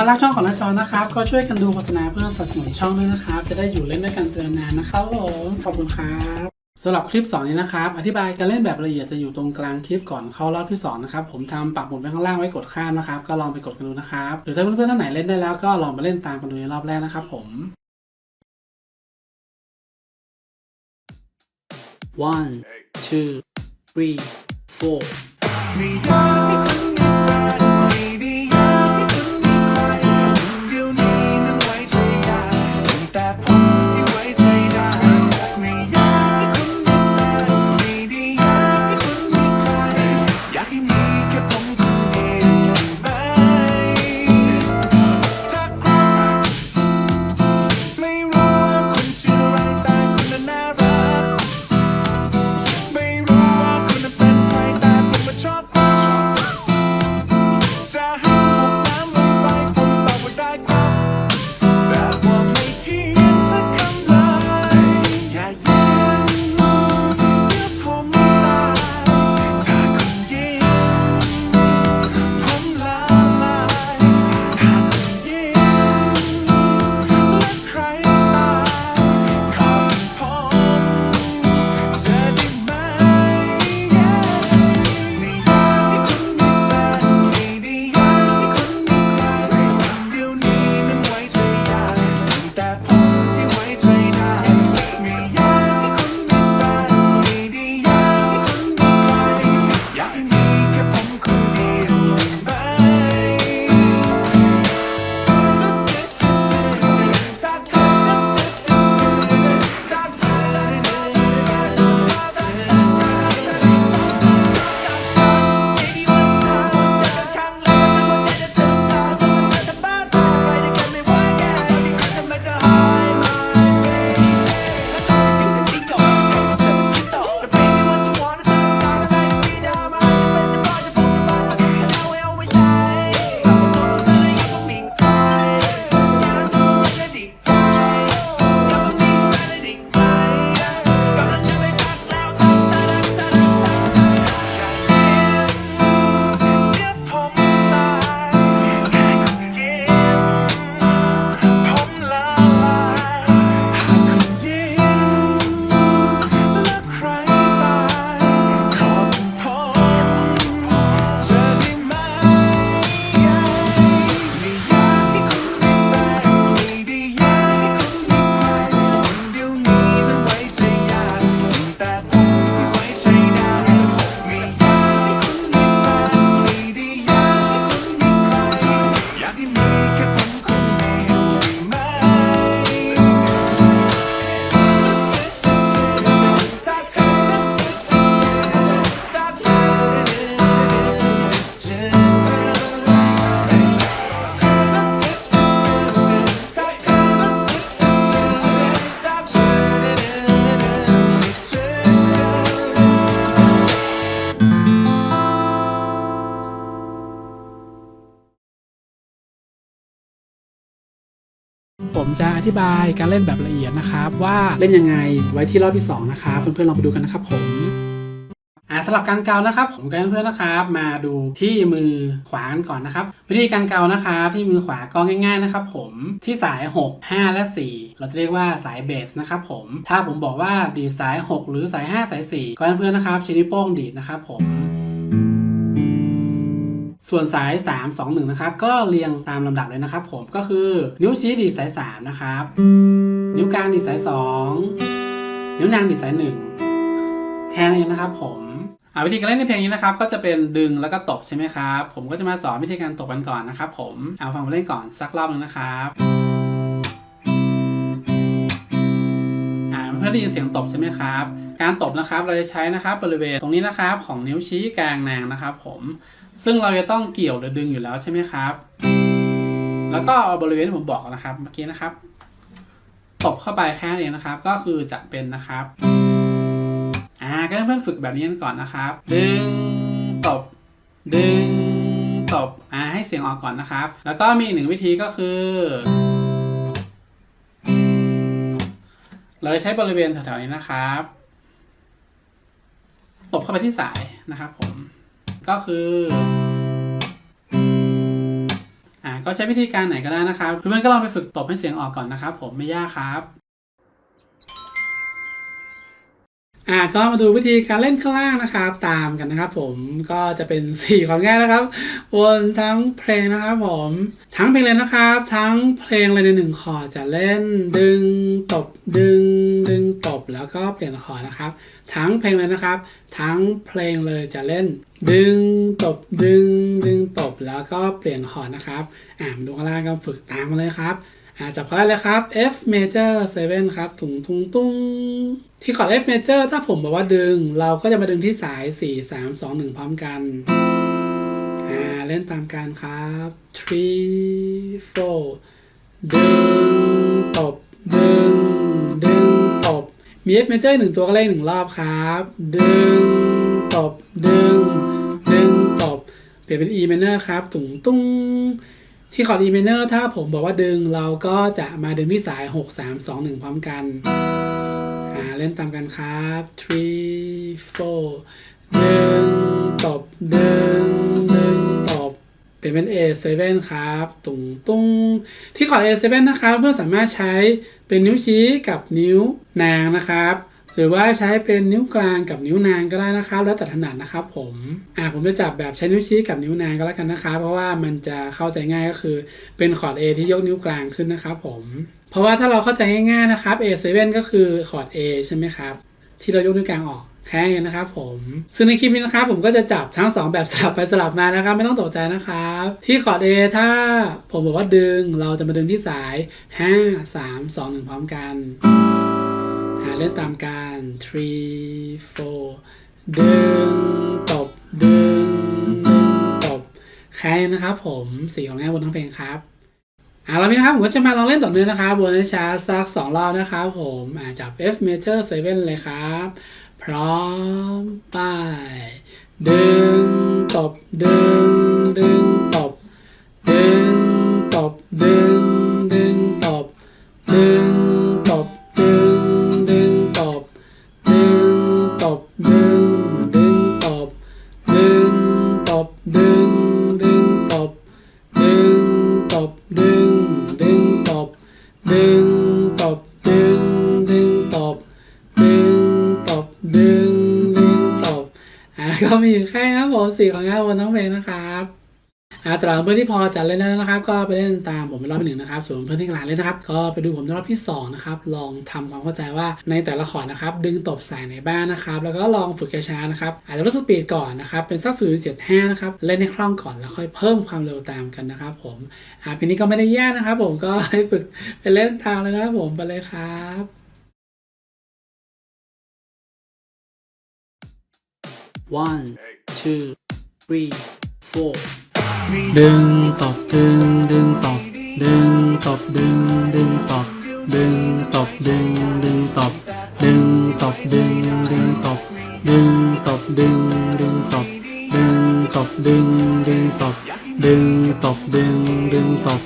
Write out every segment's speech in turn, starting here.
ถ้ารักช่องของน้าจอนะครับ ก็ช่วยกันดูโฆษณาเพื่อสนับสนุนช่องด้วยนะครับ จะได้อยู่เล่นด้วยกันเป็นนานนะครับผมขอบคุณครับสำหรับคลิปสอนนี้นะครับ อธิบายการเล่นแบบละเอียดจะอยู่ตรงกลางคลิปก่อนเข้ารอบที่สองนะครับ ผมทำปักหมุดไว้ข้างล่างไว้กดข้ามนะครับ ก็ลองไปกดกันดูนะครับ หรือถ้าเพื่อนๆท่านไหนเล่นได้แล้วก็ลองมาเล่นตามกันดูในรอบแรกนะครับผม one two three four จะอธิบายการเล่นแบบละเอียดนะครับ ว่าเล่นยังไงไว้ที่รอบที่สองนะครับเพื่อนๆลองไปดูกันนะครับผมอ่าสำหรับการเกานะครับ ผมกับเพื่อนๆนะครับ มาดูที่มือขวากันก่อนนะครับ วิธีการเกานะครับที่มือขวาก็ง่าย ๆนะครับ ผมที่สาย 6 5 และ 4 เราจะเรียกว่าสายเบสนะครับผมถ้าผมบอกว่าดีดสาย 6 หรือสาย 5 สาย 4ก็เพื่อนๆนะครับใช้นิ้วโป้งดีดนะครับผม ส่วนสาย 3 2 1 นะครับ ก็เรียงตามลำดับเลยนะครับผมก็คือนิ้วชี้ดีดสาย 3 นะครับ นิ้วกลางดีดสาย 2 นิ้วนางดีดสาย 1 แค่นี้นะครับผมวิธีการเล่นในเพลงนี้นะครับก็จะเป็นดึงแล้วก็ตบใช่ไหมครับผมก็จะมาสอนวิธีการตบกันก่อนนะครับผมเอาฟังมาเล่นก่อนสักรอบหนึงนะครับเพื่อได้ยินเสียงตบใช่ไหมครับ การตบนะครับเราจะใช้นะครับบริเวณตรงนี้นะครับของนิ้วชี้กลางนางนะครับ ผมซึ่งเราจะต้องเกี่ยวหรือดึงอยู่แล้วใช่ไหมครับ แล้วก็เอาบริเวณที่ผมบอกนะครับเมื่อกี้นะครับตบเข้าไปแค่นี้นะครับ ก็คือจะเป็นนะครับอ่าก็ให้เพื่อนฝึกแบบนี้กันก่อนนะครับ ดึงตบ ดึงตบอ่าให้เสียงออกก่อนนะครับ แล้วก็มีหนึ่งวิธีก็คือ เราจะใช้บริเวณแถวๆนี้นะครับ ตบเข้าไปที่สายนะครับผม ก็คืออ่าก็ใช้วิธีการไหนก็ได้นะครับเพื่อนๆก็ลองไปฝึกตบให้เสียงออกก่อนนะครับ ผมไม่ยากครับ อ่าก็มาดูวิธีการเล่นข้างล่างนะครับ ตามกันนะครับ ผมก็จะเป็น 4 ความง่ายนะครับวนทั้งเพลงนะครับ ผมทั้งเพลงเลยนะครับ ทั้งเพลงเลยในหนึ่งคอจะเล่นดึงตบดึงดึงตบแล้วก็เปลี่ยนคอนะครับ ทั้งเพลงเลยนะครับ ทั้งเพลงเลยจะเล่น ดึงตบดึงดึงตบแล้วก็เปลี่ยนคอนะครับอ่ามาดูข้างล่างก็ฝึกตามมาเลยครับ จับคอร์ดเลยครับ F major 7 ครับถุงทุงตุ้งที่คอร์ด F major ถ้าผมบอกว่าดึง เราก็จะมาดึงที่สาย 4 3 2 1 พร้อมกัน อ่า เล่นตามกันครับ three four ดึง ตบ ดึง ดึง ตบ มี F major หนึ่งตัวก็เล่นหนึ่งรอบครับ ดึง ตบ ดึง ดึง ตบ เปลี่ยนเป็น E minor ครับตุงตุ้ง ที่คอร์ด E minor ถ้าผมบอกว่าดึงเราก็จะมาดึงที่สาย 6 3 2 1 พร้อมกันเล่นตามกันครับ three four ดึงตบดึงดึงตบเปลี่ยนเป็น A7 ครับตุงตุงที่คอร์ด A7 นะครับเพื่อสามารถใช้เป็นนิ้วชี้กับนิ้วนางนะครับ รือว่าใช้เป็นนิ้วกลางกับนิ้วนางก็ได้นะครับ แล้วแต่ถนัดนะครับผมอ่าผมจะจับแบบใช้นิ้วชี้กับนิ้วนางก็แล้วกันนะครับ เพราะว่ามันจะเข้าใจง่ายก็คือเป็นคอร์ด A ที่ยกนิ้วกลางขึ้นนะครับผมเพราะว่าถ้าเราเข้าใจง่ายๆนะครับ A7 ก็คือคอร์ด A ใช่ไหมครับที่เรายกนิ้วกลางออกแค่นี้นะครับผมซึ่งในคลิปนี้นะครับผมก็จะจับทั้ง 2 แบบสลับไปสลับมานะครับ ไม่ต้องตกใจนะครับ ที่คอร์ด A ถ้าผมบอกว่าดึงเราจะมาดึงที่สาย 5 3 2 1 พร้อมกัน เล่นตามการ three four ดึง ตบ ดึง ดึง ตบ แค่นี้นะครับผมสีของแง่บนทั้งเพลงครับอ่าเรานี้นะครับผมก็จะมาลองเล่นต่อเนื่องนะครับบนช้าสักสองรอบนะครับผมอ่าจับ F major 7 เลยครับ พร้อม ไป ดึง ตบ ดึง ดึง ต ดึงตบดึง ดึงตบ ดึงตบดึง ดึงตบ ดึงตบดึง ดึงตบ ดึงตบดึง ดึงตบ ดึงตบดึง ดึงตบอ่าก็มีแค่ครับผมสี่ของงานบนทั้งเพลงนะครับ อาสำหรับเพื่อนที่พอจะเล่นแล้วนะครับ ก็ไปเล่นตามผมรอบที่หนึ่งนะครับ ส่วนเพื่อนที่กลังเล่นนะครับ ก็ไปดูผมรอบที่สองนะครับลองทำความเข้าใจว่าในแต่ละคอนะครับ ดึงตบสายไหนบ้างนะครับ แล้วก็ลองฝึกกระช้านะครับอาจจะลดสปีดก่อนนะครับเป็นสักศูนย์เจ็ดห้านะครับเล่นให้คล่องก่อนแล้วค่อยเพิ่มความเร็วตามกันนะครับ ผมอ่าเพลงนี้ก็ไม่ได้ยากนะครับ ผมก็ให้ฝึกไปเล่นตามเลยนะครับผมไปเลยครับ one two three four ดึงตบดึงดึงตบดึงตบดึงดึงตบดึงตบดึงดึงตบดึงตบดึงดึงตบดึงตบดึงดึงตบดึงตบดึงดึงตบดึงตบดึงดึงตบ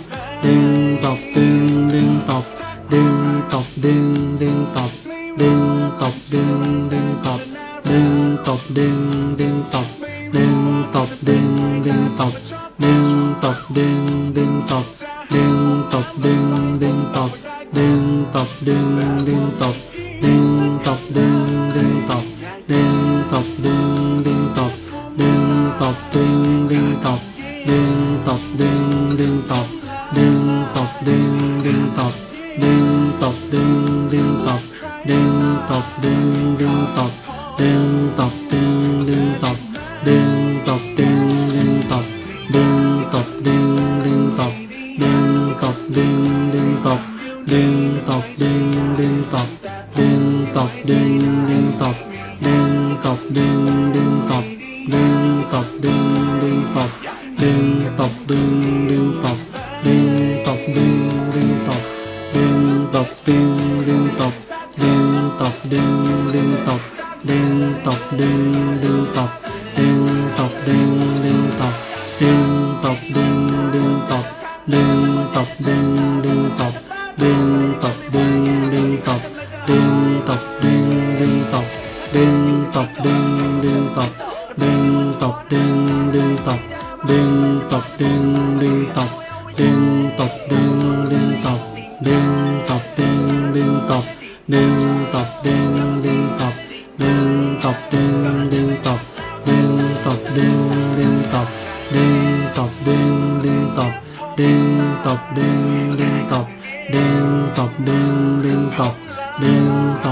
ตบ ดึงตบดึงดึงตบ ดึงตบดึงดึงตบ ดึงตบดึงดึงตบ ดึงตบดึงดึงตบ ดึงตบดึงดึงตบ ดึงตบดึงดึงตบ ดึงตบดึงดึงตบ ดึงตบดึงดึงตบ ดึงตบดึงดึงตบ ดึงตบ